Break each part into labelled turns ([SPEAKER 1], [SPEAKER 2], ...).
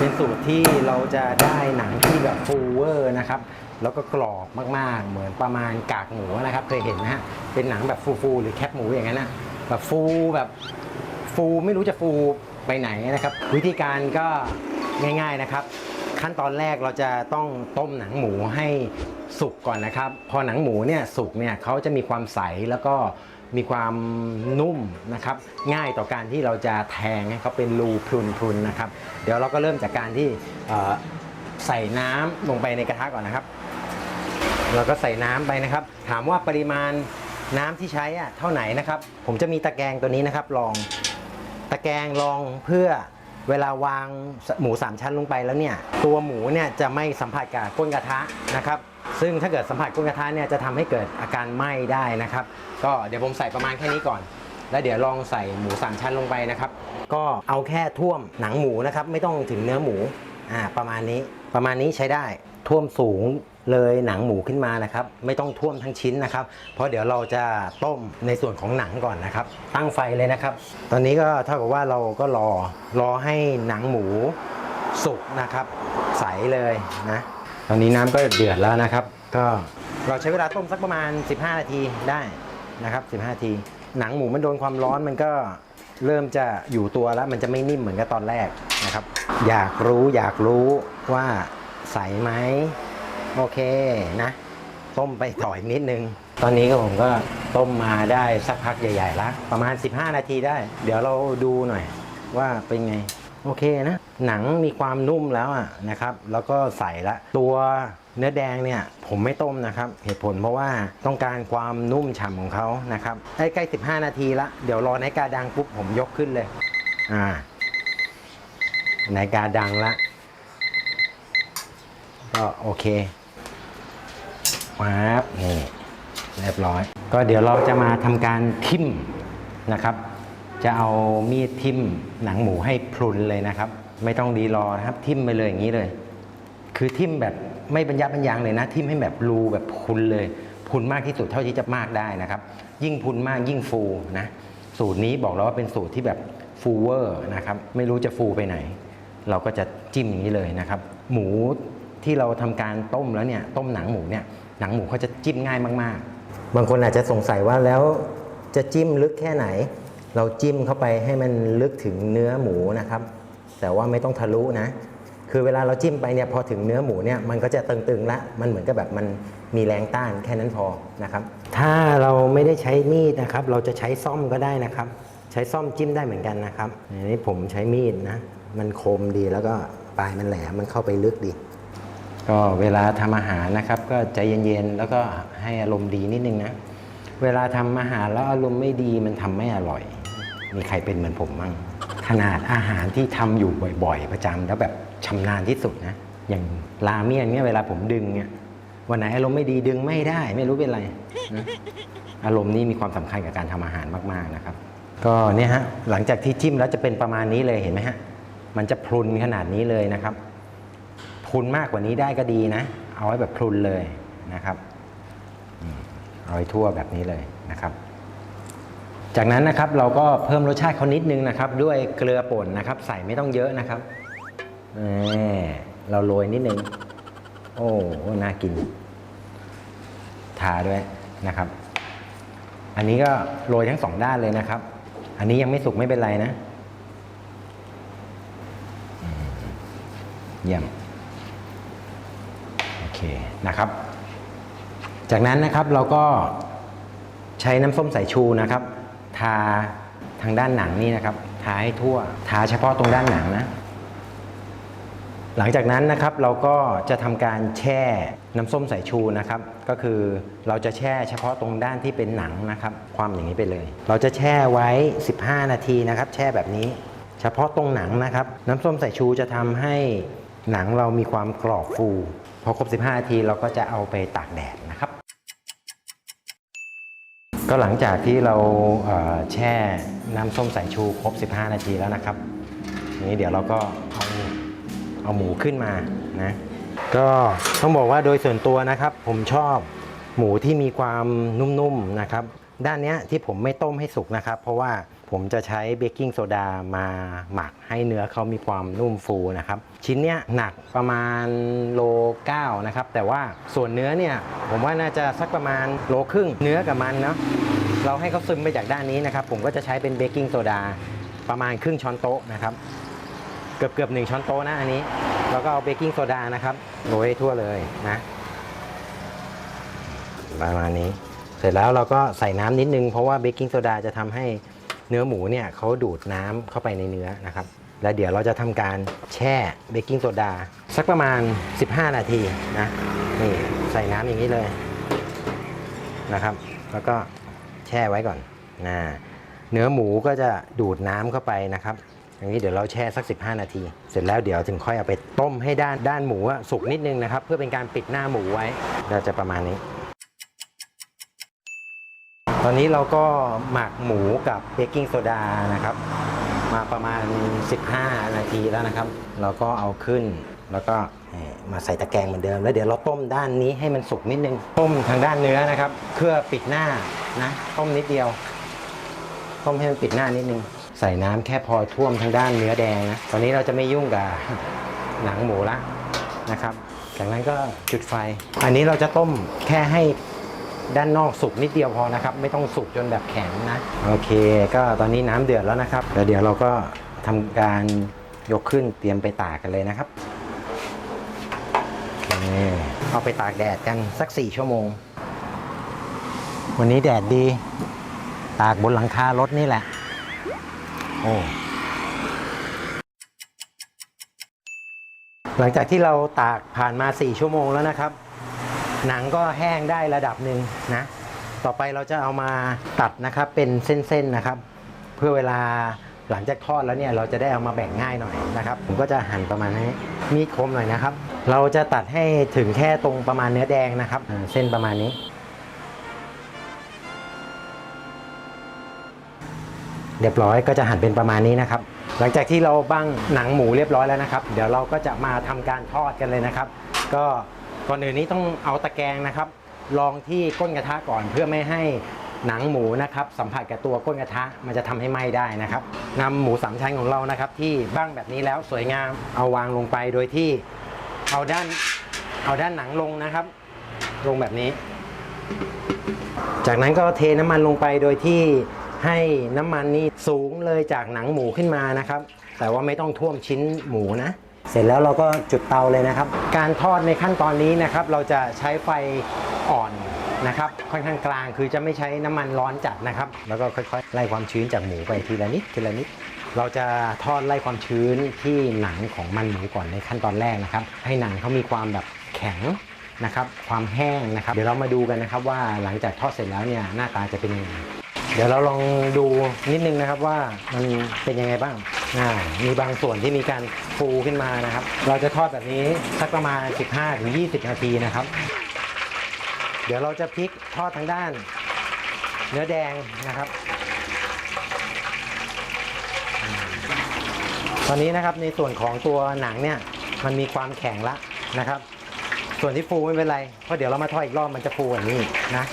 [SPEAKER 1] เป็นสูตรที่เราจะได้หนังที่แบบฟูเวอร์นะครับ แล้วก็กรอบมากๆ เหมือนประมาณกากหมูนะครับ เคยเห็นนะฮะ เป็นหนังแบบฟูๆหรือแคบหมูอย่างนั้นนะแบบฟูแบบฟูไม่รู้จะฟูไปไหนนะครับ วิธีการก็ง่าย ๆนะครับ ขั้นตอนแรกเราจะต้องต้มหนังหมูให้สุกก่อนนะครับ พอหนังหมูเนี่ยสุกเนี่ยเขาจะมีความใสแล้วก็ มีความนุ่มนะครับ ง่ายต่อการที่เราจะแทงให้เขาเป็นรูพรุนๆนะครับ เดี๋ยวเราก็เริ่มจากการที่ใส่น้ำลงไปในกระทะก่อนนะครับ เราก็ใส่น้ำไปนะครับ ถามว่าปริมาณน้ำที่ใช้อะเท่าไหนนะครับ ผมจะมีตะแกรงตัวนี้นะครับลองตะแกรงลองเพื่อเวลาวางหมูสามชั้นลงไปแล้วเนี่ยตัวหมูเนี่ยจะไม่สัมผัสกับก้นกระทะนะครับ ซึ่งถ้าเกิดสัมผัสก้นกระทะเนี่ยจะทำให้เกิดอาการไหม้ได้นะครับ ก็เดี๋ยวผมใส่ประมาณแค่นี้ก่อน แล้วเดี๋ยวลองใส่หมูสามชั้นลงไปนะครับ ก็เอาแค่ท่วมหนังหมูนะครับ ไม่ต้องถึงเนื้อหมูอ่าประมาณนี้ประมาณนี้ใช้ได้ท่วมสูงเลยหนังหมูขึ้นมานะครับ ไม่ต้องท่วมทั้งชิ้นนะครับ เพราะเดี๋ยวเราจะต้มในส่วนของหนังก่อนนะครับ ตั้งไฟเลยนะครับ ตอนนี้ก็เท่ากับว่าเราก็รอรอให้หนังหมูสุกนะครับ ใสเลยนะ ตอนนี้น้ำก็เดือดแล้วนะครับ ก็เราใช้เวลาต้มสักประมาณ 15 นาทีได้นะครับ 15 นาที หนังหมูมันโดนความร้อนมันก็เริ่มจะอยู่ตัวแล้วมันจะไม่นิ่มเหมือนกับตอนแรกนะครับ อยากรู้อยากรู้ว่าใสไหมโอเคนะต้มไปต่ออีกนิดนึง ตอนนี้ก็ผมก็ต้มมาได้สักพักใหญ่ๆแล้วประมาณ 15 นาทีได้ เดี๋ยวเราดูหน่อยว่าเป็นไง โอเคนะ หนังมีความนุ่มแล้วอะนะครับ แล้วก็ใส่ละ ตัวเนื้อแดงเนี่ยผมไม่ต้มนะครับ เหตุผลเพราะว่าต้องการความนุ่มฉ่ำของเขานะครับใกล้ๆ15 นาทีละ เดี๋ยวรอนาฬิกาดังปุ๊บผมยกขึ้นเลย อ่านาฬิกาดังละ ก็โอเคปั๊บนี่เรียบร้อย ก็เดี๋ยวเราจะมาทำการทิ่มนะครับ จะเอามีดทิ่มหนังหมูให้พรุนเลยนะครับ ไม่ต้องดีรอนะครับ ทิ่มไปเลยอย่างนี้เลย คือทิ่มแบบไม่บรรยับบรรยังเลยนะ ทิ่มให้แบบรูแบบพุนเลยพุนมากที่สุดเท่าที่จะมากได้นะครับ ยิ่งพุนมากยิ่งฟูนะสูตรนี้บอกแล้วว่าเป็นสูตรที่แบบฟูเวอร์นะครับไม่รู้จะฟูไปไหน เราก็จะจิ้มอย่างนี้เลยนะครับ หมูที่เราทำการต้มแล้วเนี่ยต้มหนังหมูเนี่ยหนังหมูเขาจะจิ้มง่ายมาก ๆ บางคนอาจจะสงสัยว่าแล้วจะจิ้มลึกแค่ไหน เราจิ้มเข้าไปให้มันลึกถึงเนื้อหมูนะครับ แต่ว่าไม่ต้องทะลุนะ คือเวลาเราจิ้มไปเนี่ยพอถึงเนื้อหมูเนี่ยมันก็จะตึงๆละมันเหมือนกับแบบมันมีแรงต้านแค่นั้นพอนะครับ ถ้าเราไม่ได้ใช้มีดนะครับ เราจะใช้ซ่อมก็ได้นะครับ ใช้ซ่อมจิ้มได้เหมือนกันนะครับอันนี้ผมใช้มีดนะ มันคมดีแล้วก็ปลายมันแหลมมันเข้าไปลึกดีก็เวลาทำอาหารนะครับ ก็ใจเย็นๆแล้วก็ให้อารมณ์ดีนิดนึงนะเวลาทำอาหารแล้วอารมณ์ไม่ดีมันทำไม่อร่อย มีใครเป็นเหมือนผมมั่งขนาดอาหารที่ทำอยู่บ่อย ๆ ประจำแล้วแบบชำนาญที่สุดนะ อย่างราเมียนเนี่ยเวลาผมดึงเนี่ยวันไหนอารมณ์ไม่ดีดึงไม่ได้ไม่รู้เป็นไรนะอารมณ์นี่มีความสำคัญกับการทำอาหารมากๆนะครับ ก็เนี่ยฮะหลังจากที่จิ้มแล้วจะเป็นประมาณนี้เลยเห็นไหมฮะมันจะพรุนขนาดนี้เลยนะครับพรุนมากกว่านี้ได้ก็ดีนะ เอาไว้แบบพรุนเลยนะครับเอาไว้ทั่วแบบนี้เลยนะครับ จากนั้นนะครับเราก็เพิ่มรสชาติเขานิดนึงนะครับ ด้วยเกลือป่นนะครับ ใส่ไม่ต้องเยอะนะครับเราโรยนิดนึง โอ้น่ากิน ทาด้วยนะครับ อันนี้ก็โรยทั้งสองด้านเลยนะครับ อันนี้ยังไม่สุกไม่เป็นไรนะเยี่ยมโอเคนะครับ จากนั้นนะครับเราก็ใช้น้ำส้มสายชูนะครับ ทาทางด้านหนังนี่นะครับ ทาให้ทั่ว ทาเฉพาะตรงด้านหนังนะ หลังจากนั้นนะครับเราก็จะทำการแช่น้ำส้มสายชูนะครับ ก็คือเราจะแช่เฉพาะตรงด้านที่เป็นหนังนะครับ ความอย่างนี้ไปเลย เราจะแช่ไว้ 15 นาทีนะครับ แช่แบบนี้ เฉพาะตรงหนังนะครับ น้ำส้มสายชูจะทำให้หนังเรามีความกรอบฟู พอครบ 15 นาทีเราก็จะเอาไปตากแดดนะครับ ก็หลังจากที่เราแช่น้ำส้มสายชูครบ 15 นาทีแล้วนะครับทีนี้เดี๋ยวเราก็เอาเอาหมูขึ้นมานะก็ต้องบอกว่าโดยส่วนตัวนะครับ ผมชอบหมูที่มีความนุ่มๆนะครับ ด้านนี้ที่ผมไม่ต้มให้สุกนะครับ เพราะว่าผมจะใช้เบกกิ้งโซดามาหมักให้เนื้อเขามีความนุ่มฟูนะครับ ชิ้นเนี้ยหนักประมาณโล9นะครับ แต่ว่าส่วนเนื้อเนี่ยผมว่าน่าจะสักประมาณโลครึ่งเนื้อกับมันเนาะเราให้เขาซึมไปจากด้านนี้นะครับ ผมก็จะใช้เป็นเบกกิ้งโซดาประมาณครึ่งช้อนโต๊ะนะครับ เกือบเกือบหนึ่งช้อนโต๊ะนะอันนี้ แล้วก็เอาเบกกิ้งโซดานะครับโรยทั่วเลยนะประมาณนี้ เสร็จแล้วเราก็ใส่น้ำนิดนึงเพราะว่าเบกกิ้งโซดาจะทำให้เนื้อหมูเนี่ยเขาดูดน้ำเข้าไปในเนื้อนะครับ แล้วเดี๋ยวเราจะทำการแช่เบกกิ้งโซดาสักประมาณ 15 นาทีนะนี่ใส่น้ำอย่างนี้เลยนะครับ แล้วก็แช่ไว้ก่อนนะเนื้อหมูก็จะดูดน้ำเข้าไปนะครับอย่างนี้เดี๋ยวเราแช่สัก 15 นาที เสร็จแล้วเดี๋ยวถึงค่อยเอาไปต้มให้ด้านด้านหมูสุกนิดนึงนะครับ เพื่อเป็นการปิดหน้าหมูไว้เราจะประมาณนี้ ตอนนี้เราก็หมักหมูกับเบกกิ้งโซดานะครับ มาประมาณ 15 นาทีแล้วนะครับ เราก็เอาขึ้นแล้วก็มาใส่ตะแกรงเหมือนเดิม แล้วเดี๋ยวเราต้มด้านนี้ให้มันสุกนิดนึง ต้มทางด้านเนื้อนะครับเพื่อปิดหน้านะต้มนิดเดียว ต้มให้มันปิดหน้านิดนึง ใส่น้ำแค่พอท่วมทางด้านเนื้อแดงนะตอนนี้เราจะไม่ยุ่งกับหนังหมูละนะครับจากนั้นก็จุดไฟ อันนี้เราจะต้มแค่ให้ ด้านนอกสุกนิดเดียวพอนะครับ ไม่ต้องสุกจนแบบแข็งนะ โอเค ก็ตอนนี้น้ำเดือดแล้วนะครับแล้วเดี๋ยวเราก็ทำการยกขึ้นเตรียมไปตากกันเลยนะครับโอเคเอาไปตากแดดกันสัก 4 ชั่วโมง วันนี้แดดดี ตากบนหลังคารถนี่แหละ โอ้หลังจากที่เราตากผ่านมา 4 ชั่วโมงแล้วนะครับ หนังก็แห้งได้ระดับหนึ่งนะ ต่อไปเราจะเอามาตัดนะครับเป็นเส้นๆนะครับ เพื่อเวลาหลังจากทอดแล้วเนี่ยเราจะได้เอามาแบ่งง่ายหน่อยนะครับ ผมก็จะหั่นประมาณนี้มีดคมหน่อยนะครับ เราจะตัดให้ถึงแค่ตรงประมาณเนื้อแดงนะครับเส้นประมาณนี้ เรียบร้อยก็จะหั่นเป็นประมาณนี้นะครับ หลังจากที่เราบั้งหนังหมูเรียบร้อยแล้วนะครับ เดี๋ยวเราก็จะมาทำการทอดกันเลยนะครับ ก็ ก่อนอื่นนี้ต้องเอาตะแกรงนะครับรองที่ก้นกระทะก่อนเพื่อไม่ให้หนังหมูนะครับสัมผัสกับตัวก้นกระทะมันจะทำให้ไหม้ได้นะครับนำหมูสามชั้นของเรานะครับ ที่บั้งแบบนี้แล้วสวยงามเอาวางลงไปโดยที่เอาด้านเอาด้านหนังลงนะครับ ลงแบบนี้ จากนั้นก็เทน้ำมันลงไปโดยที่ให้น้ำมันนี่สูงเลยจากหนังหมูขึ้นมานะครับ แต่ว่าไม่ต้องท่วมชิ้นหมูนะ เสร็จแล้วเราก็จุดเตาเลยนะครับ การทอดในขั้นตอนนี้นะครับ เราจะใช้ไฟอ่อนนะครับ ค่อนข้างกลางคือจะไม่ใช้น้ำมันร้อนจัดนะครับ แล้วก็ค่อยๆไล่ความชื้นจากหมูไปทีละนิดทีละนิด เราจะทอดไล่ความชื้นที่หนังของมันหมูก่อนในขั้นตอนแรกนะครับ ให้หนังเขามีความแบบแข็งนะครับ ความแห้งนะครับ เดี๋ยวเรามาดูกันนะครับว่าหลังจากทอดเสร็จแล้วเนี่ยหน้าตาจะเป็นยังไง เดี๋ยวเราลองดูนิดนึงนะครับว่ามันเป็นยังไงบ้างอ่ามีบางส่วนที่มีการฟูขึ้นมานะครับ เราจะทอดแบบนี้สักประมาณ 15-20 นาทีนะครับ เดี๋ยวเราจะพลิกทอดทางด้าน เนื้อแดงนะครับ ตอนนี้นะครับในส่วนของตัวหนังเนี่ยมันมีความแข็งละนะครับ ส่วนที่ฟูไม่เป็นไรเพราะเดี๋ยวเรามาทอดอีกรอบมันจะฟูกว่านี้นะ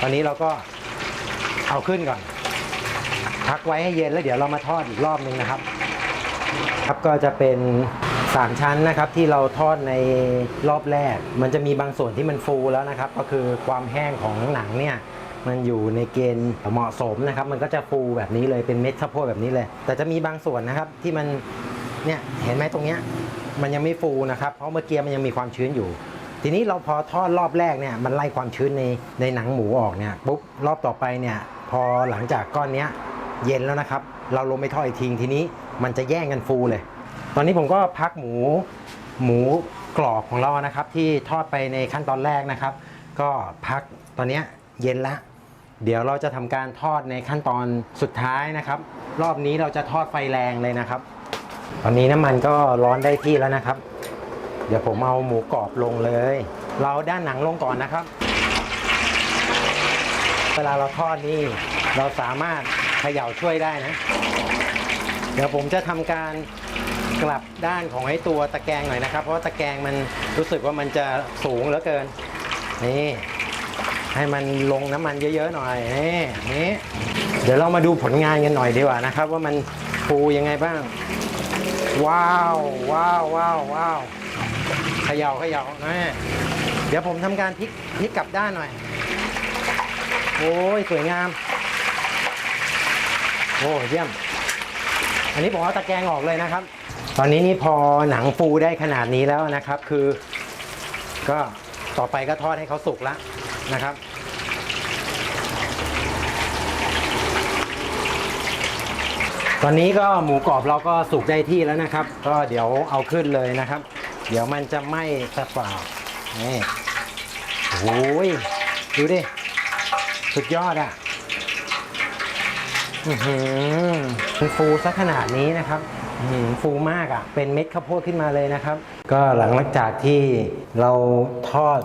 [SPEAKER 1] ตอนนี้เราก็ เอาขึ้นก่อนพักไว้ให้เย็นแล้วเดี๋ยวเรามาทอดอีกรอบนึงนะครับ ครับก็จะเป็น 3 ชั้นนะครับที่เราทอดในรอบแรก มันจะมีบางส่วนที่มันฟูแล้วนะครับ ก็คือความแห้งของหนังเนี่ยมันอยู่ในเกณฑ์เหมาะสมนะครับ มันก็จะฟูแบบนี้เลยเป็นเม็ดข้าวโพดแบบนี้เลย แต่จะมีบางส่วนนะครับที่มันเนี่ยเห็นไหมตรงเนี้ยมันยังไม่ฟูนะครับ เพราะเมื่อกี้มันยังมีความชื้นอยู่ ทีนี้เราพอทอดรอบแรกเนี่ยมันไล่ความชื้นในในหนังหมูออกเนี่ยปุ๊บรอบต่อไปเนี่ย พอหลังจากก้อนเนี้ยเย็นแล้วนะครับ เราลงไปทอดอีกทีทีนี้มันจะแย่งกันฟูเลย ตอนนี้ผมก็พักหมูหมูกรอบของเรานะครับ ที่ทอดไปในขั้นตอนแรกนะครับ ก็พักตอนนี้เย็นละเดี๋ยวเราจะทำการทอดในขั้นตอนสุดท้ายนะครับ รอบนี้เราจะทอดไฟแรงเลยนะครับ ตอนนี้น้ำมันก็ร้อนได้ที่แล้วนะครับ เดี๋ยวผมเอาหมูกรอบลงเลย เราด้านหนังลงก่อนนะครับ เวลาเราทอดนี่เราสามารถเขย่าช่วยได้นะ เดี๋ยวผมจะทำการกลับด้านของไอ้ตัวตะแกรงหน่อยนะครับ เพราะว่าตะแกรงมันรู้สึกว่ามันจะสูงเหลือเกิน นี่ ให้มันลงน้ำมันเยอะๆหน่อย นี่นี่เดี๋ยวเรามาดูผลงานกันหน่อยดีกว่านะครับ ว่ามันฟูยังไงบ้าง ว้าวว้าวว้าวว้าวเขย่าเขย่านะเดี๋ยวผมทำการพลิกพลิกกลับด้านหน่อย โอ้ยสวยงาม โอ้เยี่ยม อันนี้ผมเอาตะแกรงออกเลยนะครับ ตอนนี้นี่พอหนังฟูได้ขนาดนี้แล้วนะครับ คือ ก็ต่อไปก็ทอดให้เขาสุกแล้วนะครับตอนนี้ก็หมูกรอบเราก็สุกได้ที่แล้วนะครับ ก็เดี๋ยวเอาขึ้นเลยนะครับ เดี๋ยวมันจะไหม้ซะเปล่านี่โอ้ยดูดิ สุดยอดอะอือหือมันฟูซะขนาดนี้นะครับฟูมากอะ เป็นเม็ดข้าวโพดขึ้นมาเลยนะครับ ก็หลังจากที่เราทอด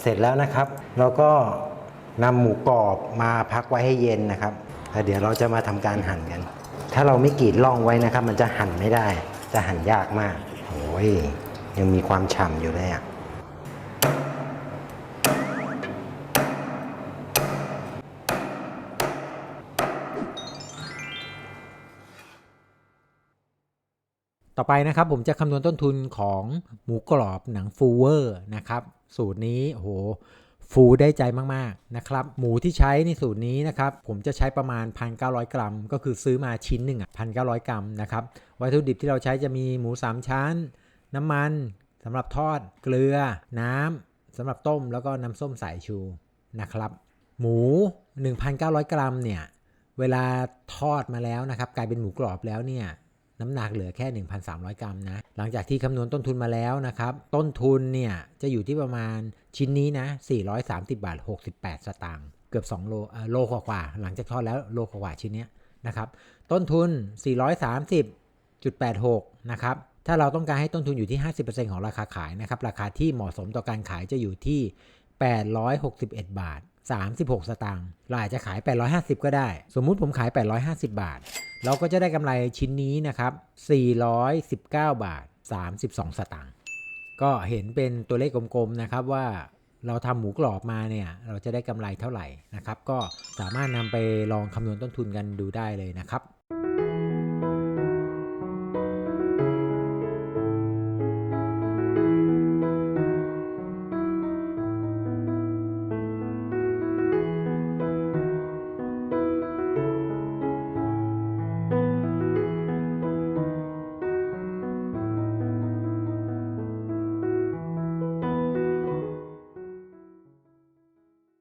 [SPEAKER 1] เสร็จแล้วนะครับ เราก็นำหมูกรอบมาพักไว้ให้เย็นนะครับแล้วเดี๋ยวเราจะมาทำการหั่นกัน ถ้าเราไม่กรีดร่องไว้นะครับ มันจะหั่นไม่ได้ จะหั่นยากมากโอ้ยยังมีความฉ่ำอยู่เลยอะ
[SPEAKER 2] ต่อไปนะครับผมจะคำนวณต้นทุนของหมูกรอบหนังฟูเวอร์นะครับสูตรนี้โอ้โหฟูได้ใจมากๆนะครับหมูที่ใช้ในสูตรนี้นะครับผมจะใช้ประมาณ 1,900 กรัม ก็คือซื้อมาชิ้นหนึ่งอะ1,900กรัมนะครับวัตถุดิบที่เราใช้จะมีหมู 3 ชั้น น้ำมันสำหรับทอดเกลือ น้ำสำหรับต้มแล้วก็น้ำส้มสายชูนะครับหมู 1,900 กรัมเนี่ยเวลาทอดมาแล้วนะครับกลายเป็นหมูกรอบแล้วเนี่ย น้ำหนักเหลือแค่ 1,300 กรัมนะ หลังจากที่คำนวณต้นทุนมาแล้วนะครับ ต้นทุนเนี่ยจะอยู่ที่ประมาณชิ้นนี้นะ 430 บาท 68 สตางค์ เกือบ 2 โลโลกว่าๆหลังจากทอดแล้วโลกว่าชิ้นนี้นะครับ ต้นทุน 430.86 นะครับ ถ้าเราต้องการให้ต้นทุนอยู่ที่ 50%ของราคาขายนะครับ ราคาที่เหมาะสมต่อการขายจะอยู่ที่ 861 บาท 36 สตางค์เราอาจจะขาย 850 ก็ได้ สมมุติผมขาย 850 บาท เราก็จะได้กำไรชิ้นนี้นะครับ 419 บาท 32 สตางค์ก็เห็นเป็นตัวเลขกลมๆนะครับว่าเราทำหมูกรอบมาเนี่ย เราจะได้กำไรเท่าไหร่นะครับ ก็สามารถนำไปลองคำนวณต้นทุนกันดูได้เลยนะครับ